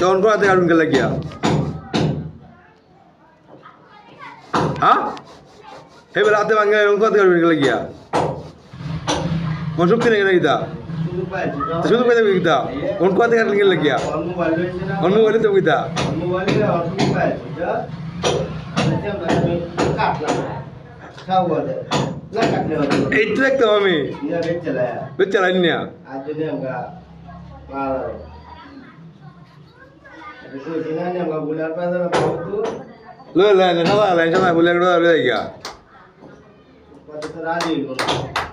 তখন কোথাতে কাটুন গেলে গিয়া হ্যাঁ এবার রাতে ভাঙ্গা এরকম কোথাতে কাটুন গেলে গিয়া কোন শক্তি নেই নাকি তা শুধু পাইছি তো শুধু পেতে গীতা কোন কোথাতে কাটুন গেলে গিয়া অন্য মোবাইল বলে তো গীতা পাইছি তো আমি বলে না এই তো দেখতাম আমি নিয়ে বেচ চালায়া